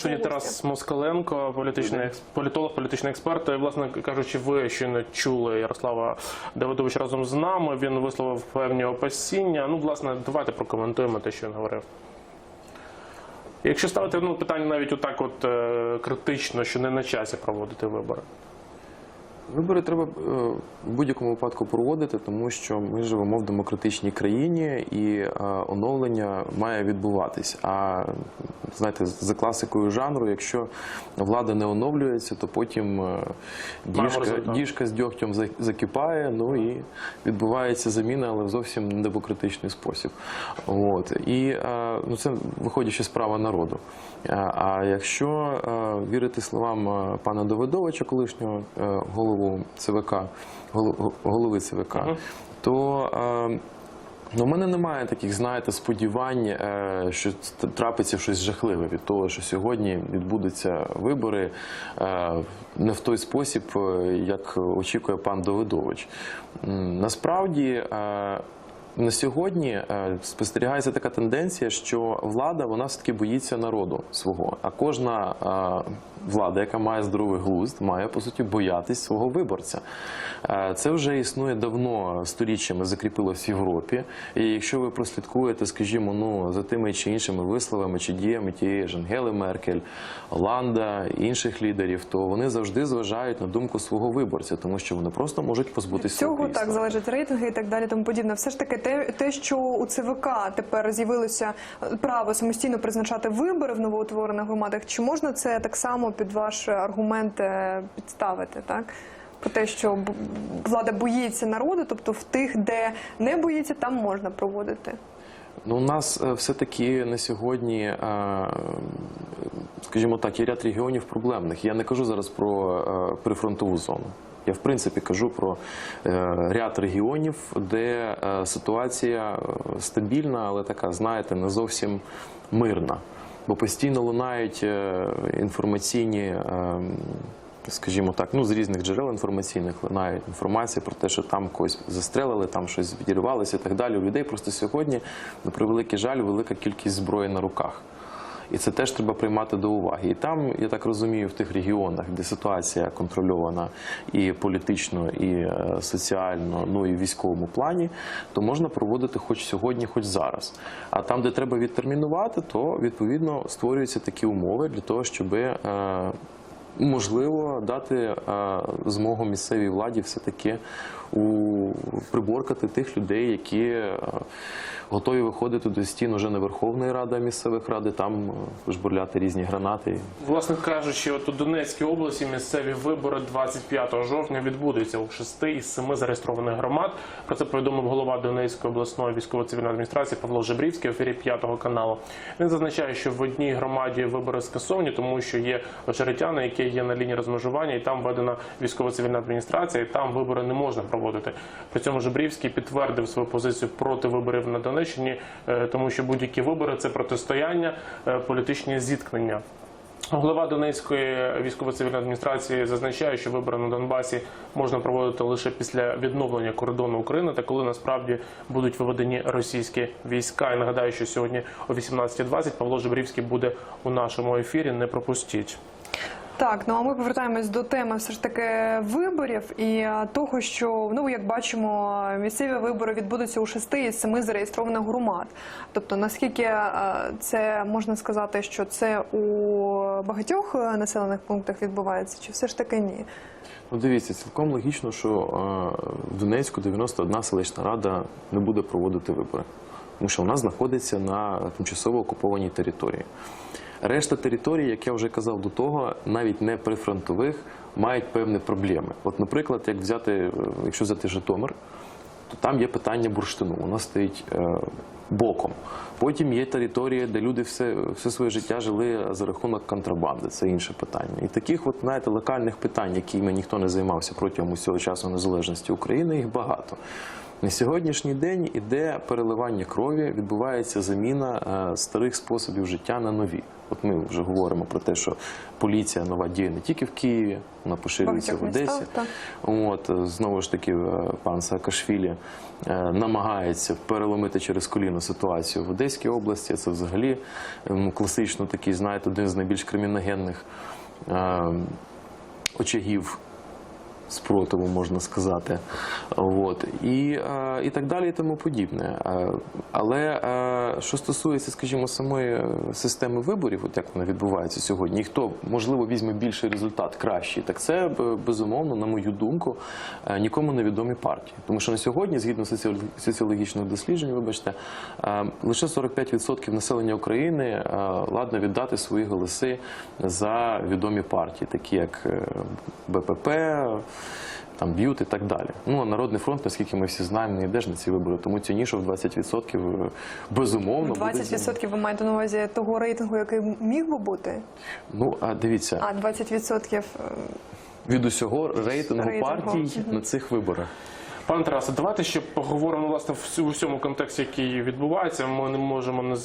Сьогодні Тарас Москаленко, політичний екс- політолог, політичний експерт. І, власне кажучи, ви щойно чули Ярослава Давидовича разом з нами. Він висловив певні опасіння. Ну, власне, давайте прокоментуємо те, що він говорив. Якщо ставити ну, питання навіть отак, от е, критично, що не на часі проводити вибори. Вибори треба е, в будь-якому випадку проводити, тому що ми живемо в демократичній країні і е, оновлення має відбуватись. А знаєте, за класикою жанру, якщо влада не оновлюється, то потім е, діжка, діжка з дьогтем закипає, ну і відбувається заміна, але в зовсім не демократичний спосіб. От і ну це виходячи з права народу. А- якщо вірити словам пана Давидовича, колишнього е, голову ЦВК, голови ЦВК, то е, Ну, у мене немає таких, знаєте, сподівань, е, що трапиться щось жахливе від того, що сьогодні відбудуться вибори е, не в той спосіб, як очікує пан Довидович. Насправді. На сьогодні е, спостерігається така тенденція, що влада вона все таки боїться народу свого. А кожна е, влада, яка має здоровий глузд, має по суті боятись свого виборця. Е, Це вже існує давно сторіччями, закріпилось в Європі. І якщо ви прослідкуєте, скажімо, ну за тими чи іншими висловами чи діями тієї ж Ангели Меркель, Оланда, інших лідерів, то вони завжди зважають на думку свого виборця, тому що вони просто можуть позбутися Цього так залежать рейтинги і так далі, тому подібне. Все ж таки, те, те, що у ЦВК тепер з'явилося право самостійно призначати вибори в новоутворених громадах. Чи можна це так само під ваш аргумент е, підставити? Так про те, що влада боїться народу, тобто в тих, де не боїться, там можна проводити. Ну, у нас е, все-таки на сьогодні, е, скажімо так, є ряд регіонів проблемних. Я не кажу зараз про прифронтову зону. Я в принципі кажу про е, ряд регіонів, де е, ситуація е, стабільна, але така, знаєте, не зовсім мирна. Бо постійно лунають інформаційні. Скажімо так, ну з різних джерел інформаційних лунає інформація про те, що там когось застрелили, там щось відірвалося і так далі. У людей просто сьогодні, на превеликий жаль, велика кількість зброї на руках. І це теж треба приймати до уваги. І там, я так розумію, в тих регіонах, де ситуація контрольована і політично, і е, соціально, ну і в військовому плані, то можна проводити хоч сьогодні, хоч зараз. А там, де треба відтермінувати, то відповідно створюються такі умови для того, щоб можливо дати е, змогу місцевій владі все-таки у приборкати тих людей, які е, готові виходити до стін уже не Верховної Ради, а місцевих ради, там е, жбурляти різні гранати. Власне кажучи, от у Донецькій області місцеві вибори 25 жовтня відбудуться у шести із семи зареєстрованих громад. Про це повідомив голова Донецької обласної військово-цивільної адміністрації Павло Жебрівський в ефірі п'ятого каналу. Він зазначає, що в одній громаді вибори скасовані, тому що є очеретяни, які є на лінії розмежування, і там введена військово-цивільна адміністрація, і там вибори не можна проводити. При цьому Жебрівський підтвердив свою позицію проти виборів на Донеччині, е, тому що будь-які вибори це протистояння, е, політичні зіткнення. Голова Донецької військово-цивільної адміністрації зазначає, що вибори на Донбасі можна проводити лише після відновлення кордону України та коли насправді будуть виведені російські війська. І нагадаю, що сьогодні о 18.20 Павло Жебрівський буде у нашому ефірі. Не пропустіть. Так, ну а ми повертаємось до теми все ж таки виборів і е, того, що ну як бачимо, місцеві вибори відбудуться у шести із семи зареєстрованих громад. Тобто, наскільки е, це можна сказати, що це у багатьох е, населених пунктах відбувається, чи все ж таки ні? Ну, дивіться, цілком логічно, що в Донецьку 91 селищна рада не буде проводити вибори, тому що вона знаходиться на тимчасово окупованій території. Решта територій, як я вже казав до того, навіть не прифронтових, мають певні проблеми. От, наприклад, як взяти, е, якщо взяти Житомир, то там є питання бурштину. Воно стоїть е, боком. Потім є території, де люди все, все своє життя жили за рахунок контрабанди. Це інше питання. І таких, от, знаєте, локальних питань, якими ніхто не займався протягом усього часу незалежності України, їх багато. На сьогоднішній день іде переливання крові, відбувається заміна е, старих способів життя на нові. От ми вже говоримо про те, що поліція нова діє не тільки в Києві, вона поширюється в Одесі. От е, знову ж таки, е, пан Саакашвілі намагається переломити через коліно ситуацію в Одеській області. Це взагалі класично такий, знаєте, один з найбільш криміногенних очагів спротиву, можна сказати. От. І, е, і так далі, і тому подібне. Е, Але е, що стосується, скажімо, самої системи виборів, от як вона відбувається сьогодні, і хто, можливо, візьме більший результат, кращий, так це безумовно, на мою думку, нікому невідомі партії. Тому що на сьогодні, згідно соціол- соціологічних досліджень, вибачте, лише 45% населення України ладно віддати свої голоси за відомі партії, такі як БПП, там б'ют і так далі. Ну а народний фронт, наскільки ми всі знаємо, не йде ж на ці вибори. Тому цініше в 20% е, безумовно буде 20% ви маєте на увазі того рейтингу, який міг би бути? Ну а дивіться А 20% е, від усього рейтингу, Рейтингу. партій на цих виборах. Пане Тарасе, давайте ще поговоримо власне в цю- у всьому контексті, який відбувається. Ми не можемо не е,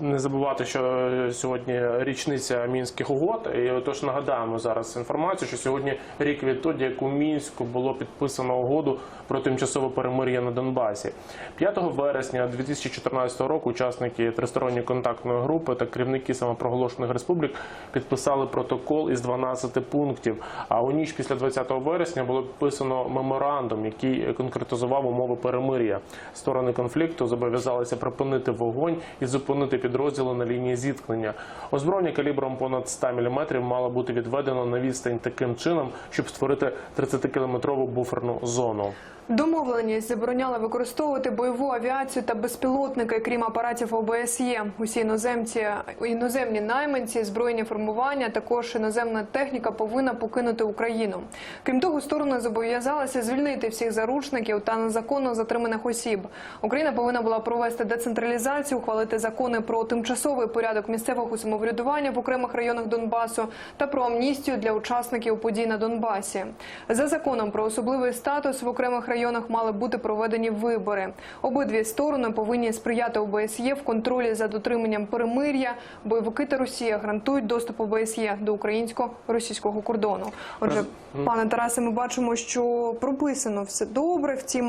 не забувати, що сьогодні річниця мінських угод. І отож нагадаємо зараз інформацію, що сьогодні рік відтоді, як у мінську було підписано угоду про тимчасове перемир'я на Донбасі. 5 вересня 2014 року учасники тристоронньої контактної групи та керівники самопроголошених республік підписали протокол із 12 пунктів. А у ніч після 20 вересня було підписано меморандум, який конкретизував умови перемир'я. Сторони конфлікту зобов'язалися припинити вогонь і зупинити підрозділи на лінії зіткнення. Озброєння калібром понад 100 мм мало бути відведено на відстань таким чином, щоб створити 30-кілометрову буферну зону. Домовленість забороняла використовувати бойову авіацію та безпілотники, крім апаратів ОБСЄ. Усі іноземці, іноземні найманці, збройні формування, також іноземна техніка повинна покинути Україну. Крім того, сторони зобов'язалися звільнити всіх заручників та незаконно затриманих осіб. Україна повинна була провести децентралізацію, ухвалити закони про тимчасовий порядок місцевого самоврядування в окремих районах Донбасу та про амністію для учасників подій на Донбасі. За законом про особливий статус в окремих районах мали бути проведені вибори. Обидві сторони повинні сприяти ОБСЄ в контролі за дотриманням перемир'я. Бойовики та Росія гарантують доступ ОБСЄ до українсько-російського кордону. Отже, пане Тарасе, ми бачимо, що прописано все добре. Втім,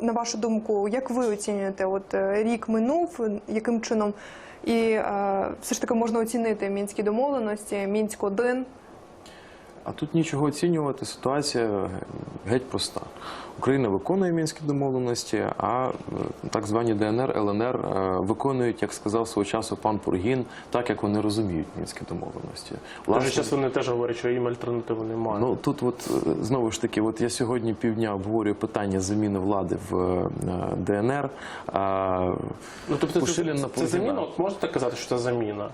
на вашу думку, як ви оцінюєте? От е, рік минув, яким чином і е, все ж таки можна оцінити мінські домовленості, мінськ 1 А тут нічого оцінювати. Ситуація геть проста. Україна виконує мінські домовленості, а е, так звані ДНР, ЛНР е, виконують, як сказав свого часу пан Пургін, так як вони розуміють мінські домовленості. Власне, час вони теж говорять, що їм альтернативи немає. Ну тут, от е, знову ж таки, от я сьогодні півдня обговорюю питання заміни влади в е, ДНР. Ну, тобто це, це, заміна? От можете казати, що це заміна?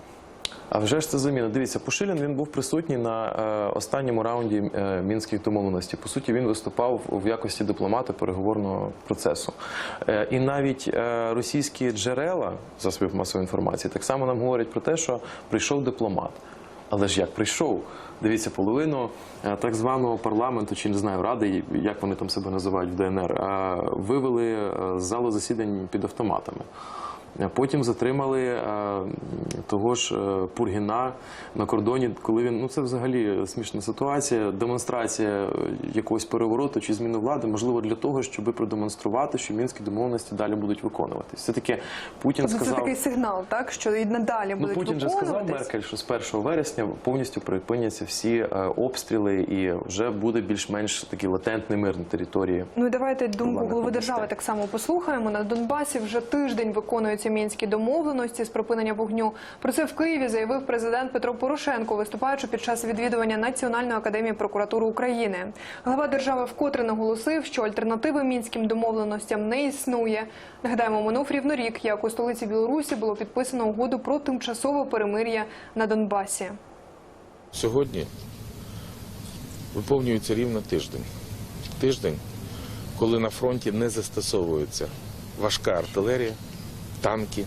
А вже ж це заміна. Дивіться, Пушилін він був присутній на е, останньому раунді е, мінських домовленостей. По суті, він виступав в якості дипломата переговорного процесу. Е, і навіть російські джерела засобів масової інформації так само нам говорять про те, що прийшов дипломат. Але ж як прийшов? Дивіться, половину так званого парламенту, чи не знаю, ради, як вони там себе називають в ДНР, вивели з залу засідань під автоматами. Потім затримали е, того ж е, Пургіна на кордоні, коли він ну це взагалі смішна ситуація, демонстрація е, якогось перевороту чи зміни влади, можливо, для того, щоб продемонструвати, що мінські домовленості далі будуть виконуватись. Все таки Путін Тобто це такий сигнал, так що і надалі Ну, будуть Путін же сказав. Меркель, що з 1 вересня повністю припиняться всі обстріли і вже буде більш-менш такий латентний мир на території. Ну і давайте думку голови держави так само послухаємо. На Донбасі вже тиждень виконуються мінські домовленості з припинення вогню. Про це в Києві заявив президент Петро Порошенко, виступаючи під час відвідування Національної академії прокуратури України. Глава держави вкотре наголосив, що альтернативи мінським домовленостям не існує. Нагадаємо, минув рівно рік, як у столиці Білорусі було підписано угоду про тимчасове перемир'я на Донбасі. Сьогодні виповнюється рівно тиждень. Тиждень, коли на фронті не застосовується важка артилерія, танки,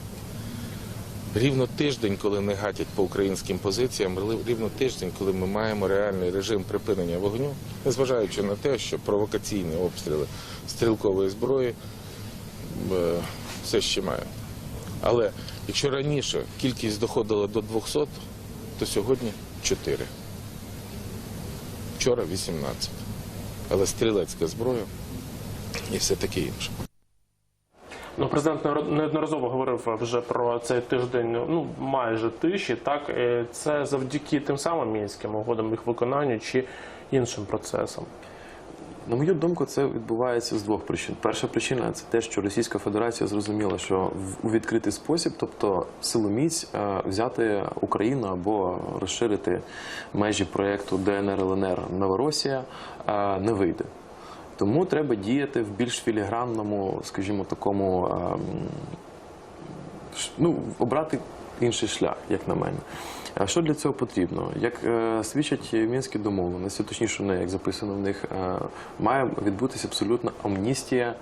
Рівно тиждень, коли не гатять по українським позиціям, рівно тиждень, коли ми маємо реальний режим припинення вогню, незважаючи на те, що провокаційні обстріли стрілкової зброї е, все ще має. Але якщо раніше кількість доходила до 200, то сьогодні 4. Вчора 18. Але стрілецька зброя і все таке інше. Ну, президент неодноразово говорив вже про цей тиждень, ну майже тиші. Так Е, це завдяки тим самим мінським угодам, їх виконанню чи іншим процесам. На мою думку, це відбувається з двох причин. Перша причина це те, що Російська Федерація зрозуміла, що у відкритий спосіб, тобто силоміць, е, взяти Україну або розширити межі проєкту ДНР ЛНР Новоросія е, не вийде. Тому треба діяти в більш філігранному, скажімо, такому ем, ну, обрати інший шлях, як на мене. А що для цього потрібно? Як е, свідчать мінські домовленості, точніше, не як записано в них, е, має відбутися абсолютна амністія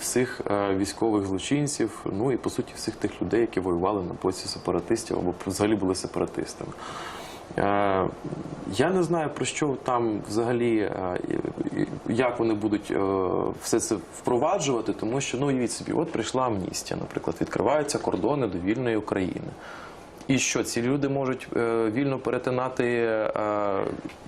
всіх е, військових злочинців, ну і по суті всіх тих людей, які воювали на боці сепаратистів або взагалі були сепаратистами. Е, Я не знаю про що там взагалі, е, як вони будуть е, все це впроваджувати, тому що ну уявіть собі, от прийшла амністія, наприклад, відкриваються кордони до вільної України. І що ці люди можуть е, вільно перетинати е,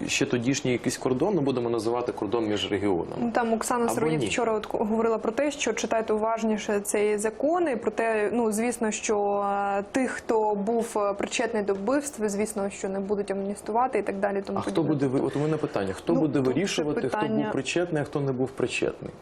ще тодішній якийсь кордон, ну будемо називати кордон між регіонами. Ну, Там Оксана Сироїд вчора от говорила про те, що читайте уважніше цей закон, і про те, ну звісно, що е, тих, хто був причетний до вбивств, звісно, що не будуть амністувати і так далі. Тому А хто буде от у мене питання: хто Ну, буде вирішувати, це хто був причетний, а хто не був причетний?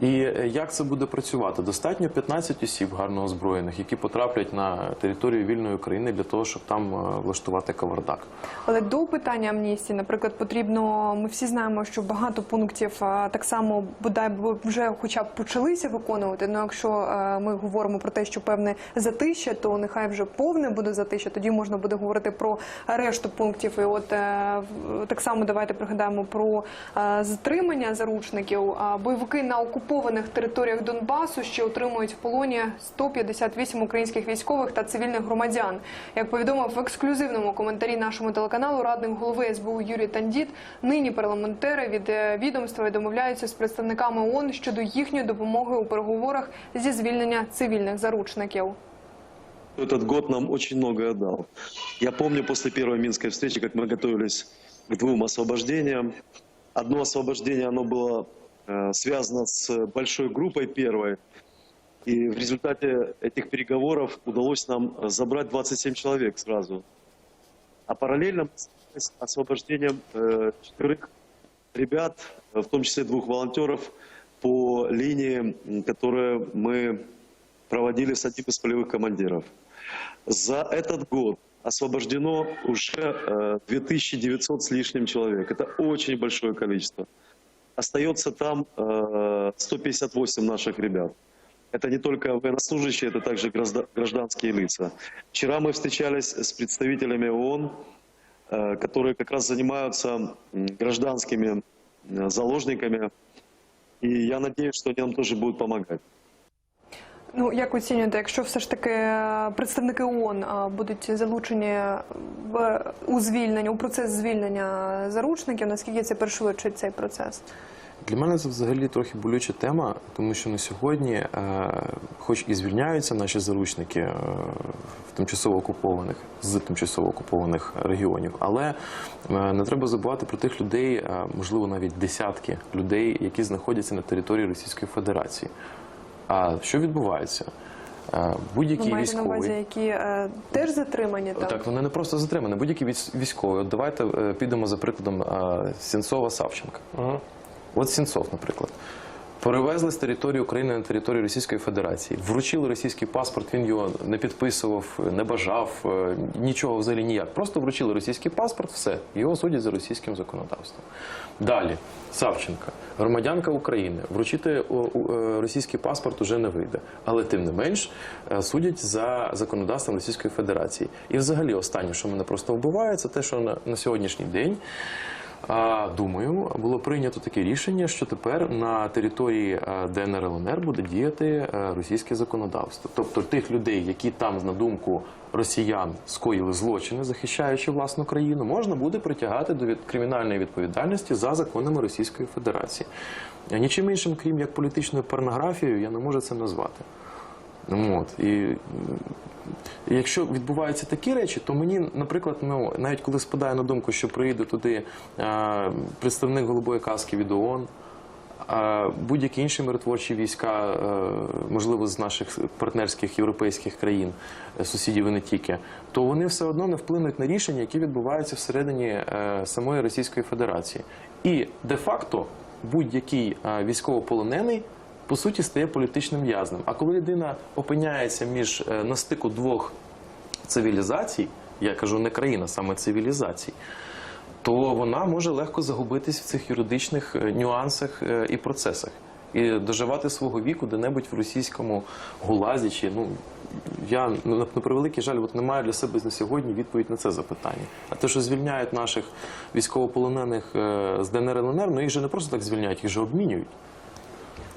І е, як це буде працювати? Достатньо 15 осіб гарно озброєних, які потраплять на територію вільної України для того, щоб там е, влаштувати кавардак. Але до питання амністії, наприклад, потрібно. Ми всі знаємо, що багато пунктів так само бодай вже, хоча б почалися виконувати. Ну якщо е, ми говоримо про те, що певне затища, то нехай вже повне буде затища. Тоді можна буде говорити про решту пунктів. І от е, так само давайте пригадаємо про е, затримання заручників. Бойовики на окупованих територіях Донбасу ще отримують в полоні 158 українських військових та цивільних громадян. Як повідомив в ексклюзивному коментарі нашому телеканалу радник голови СБУ Юрій Тандіт, нині парламентери від е, відомства домовляються з представниками ООН щодо їхньої допомоги у переговорах зі звільнення цивільних заручників. Этот год нам очень многое дал. Я помню после первой Минской встречи, как мы готовились к двум освобождениям. Одно освобождение, оно было э, связано с большой группой первой. И в результате этих переговоров удалось нам э, забрать 27 человек сразу. А параллельно занимались освобождением э, четверых ребят, э, в том числе двух волонтеров, по линии, м, которые мы проводили с одним из полевых командиров. За этот год освобождено уже э, 2900 с лишним человек. Это очень большое количество. Остается там э, 158 наших ребят. Это не только военнослужащие, это также гражда- гражданские лица. Вчера мы встречались с представителями ООН, э, которые как раз занимаются гражданскими э, заложниками. И я надеюсь, что они нам тоже будут помогать. Ну як оцінюєте, якщо все ж таки е, представники ООН е, будуть залучені в у звільнення у процес звільнення заручників, наскільки це пришвидшить цей процес? Для мене це взагалі трохи болюча тема, тому що на сьогодні, е, хоч і звільняються наші заручники в тимчасово окупованих з тимчасово окупованих регіонів, але не треба забувати про тих людей, можливо, навіть десятки людей, які знаходяться на території Російської Федерації. А що відбувається? Е, Ви Будь-який маєте на увазі, які е, теж затримані там? Так, вони не просто затримані, Будь-які військові. От давайте е, підемо за прикладом е, Сінцова Савченка. От Сінцов, наприклад. Перевезли з території України на територію Російської Федерації, вручили російський паспорт, він його не підписував, не бажав, е, нічого взагалі ніяк. Просто вручили російський паспорт, все, його судять за російським законодавством. Далі, Савченка, громадянка України, вручити о, е, російський паспорт уже не вийде. Але тим не менш е, судять за законодавством Російської Федерації. І взагалі останнє, що мене просто вбиває, це те, що на, на сьогоднішній день. Думаю, було прийнято таке рішення, що тепер на території е, ДНР ЛНР буде діяти е, російське законодавство. Тобто тих людей, які там, на думку росіян скоїли злочини, захищаючи власну країну, можна буде притягати до кримінальної відповідальності за законами Російської Федерації. Нічим іншим, крім як політичною порнографією, я не можу це назвати. От. І якщо відбуваються такі речі, то мені, наприклад, ну, навіть коли спадає на думку, що приїде туди е, представник голубої каски від ООН, а будь-які інші миротворчі війська, е, можливо, з наших партнерських європейських країн, е, сусідів і не тільки, то вони все одно не вплинуть на рішення, які відбуваються всередині е, самої Російської Федерації. І де-факто будь-який е, військовополонений по суті стає політичним в'язнем. А коли людина опиняється між е, на стику двох цивілізацій, я кажу не країна, саме цивілізацій, то вона може легко загубитись в цих юридичних е, нюансах е, і процесах. І доживати свого віку де-небудь в російському гулазі чи ну я ну, на, превеликий жаль, от не маю для себе на сьогодні відповідь на це запитання. А те, що звільняють наших військовополонених з ДНР ЛНР, ну їх же не просто так звільняють, їх же обмінюють.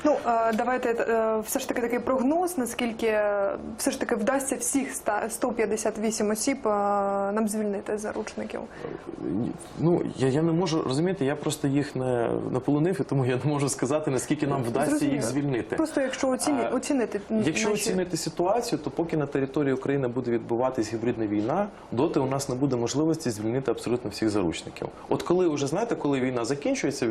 Ну е, давайте е, все ж таки такий прогноз, наскільки е, все ж таки вдасться всіх ста- 158 осіб нам звільнити заручників. Ну я, я не можу розуміти, я просто їх не, не полонив, і тому я не можу сказати, наскільки нам вдасться Зрозуміло. їх звільнити. Просто якщо оціні, оцінити Якщо наші- оцінити ситуацію, то поки на території України буде відбуватись гібридна війна, доти у нас не буде можливості звільнити абсолютно всіх заручників. От коли вже знаєте, коли війна закінчується,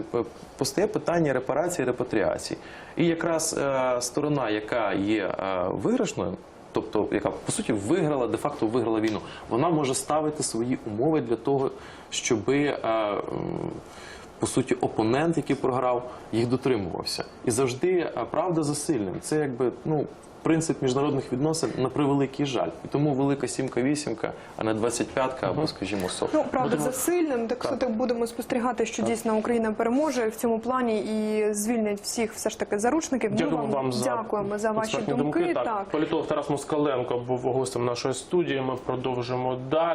постає питання репарації, репатріації. І якраз е, сторона, яка є е, виграшною. Тобто, яка по суті виграла, де-факто виграла війну, вона може ставити свої умови для того, щоб е, по суті опонент, який програв, їх дотримувався. І завжди правда за сильним. Це якби ну принцип міжнародних відносин на превеликий жаль. І тому велика сімка вісімка, а не 25-ка або, скажімо, сотка. Ну, правда, за сильним, так що так будемо спостерігати, що дійсно Україна переможе в цьому плані і звільнять всіх все ж таки заручників. Дякуємо вам за дякуємо за ваші думки. Так, Так. політолог Тарас Москаленко був гостем нашої студії. Ми продовжимо далі.